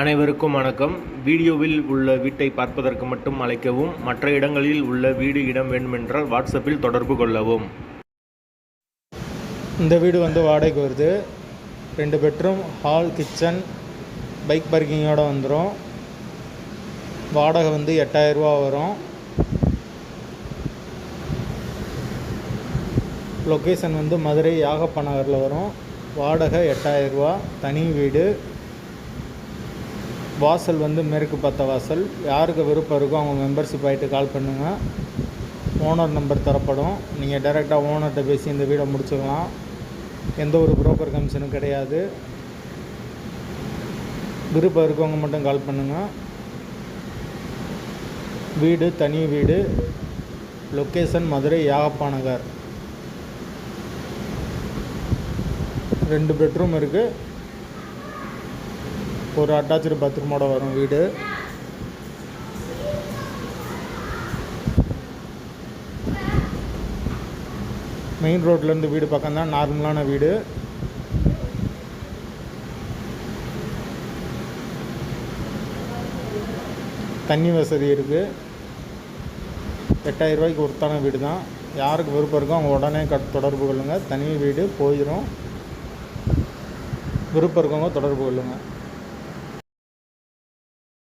அனைவருக்கும் வணக்கம். வீடியோவில் உள்ள வீட்டை பார்ப்பதற்கு மட்டும் அழைக்கவும் மற்ற இடங்களில் உள்ள வீடு இடம் வேண்டுமென்றால் வாட்ஸ்அப்பில் தொடர்பு கொள்ளவும். இந்த வீடு வந்து வாடகைக்கு வருது. ரெண்டு பெட்ரூம் ஹால் கிச்சன் பைக் பார்க்கிங்கோடு வந்துடும் வாடகை வந்து எட்டாயிரரூபா வரும். லொக்கேஷன் வந்து மதுரை யாகப்ப நகரில் வரும். வாடகை எட்டாயிரரூபா தனி வீடு. வாசல் வந்து மேற்கு பார்த்த வாசல். யாருக்கு விருப்பம் இருக்கோ அவங்க மெம்பர்ஷிப் ஆகிட்டு கால் பண்ணுங்கள் ஓனர் நம்பர் தரப்படும். நீங்கள் டைரெக்டாக ஓனர்கிட்ட பேசி இந்த வீடை முடிச்சுக்கலாம். எந்த ஒரு புரோக்கர் கமிஷனும் கிடையாது. விருப்பம் இருக்கவங்க மட்டும் கால் பண்ணுங்கள் வீடு தனி வீடு. லொக்கேஷன் மதுரை யாகப்பா நகர் ரெண்டு பெட்ரூம் இருக்குது ஒரு அட்டாச்சு பாத்ரூமோட வரும் வீடு. மெயின் ரோட்லேருந்து வீடு பக்கம் தான் நார்மலான வீடு. தண்ணி வசதி இருக்குது எட்டாயிரம் ரூபாய்க்கு ஒருத்தான வீடு தான் யாருக்கு விருப்பம் இருக்கோ அவங்க உடனே கட் தொடர்பு கொள்ளுங்கள் தனி வீடு போயிடும் விருப்பம் இருக்கவங்க தொடர்பு கொள்ளுங்கள்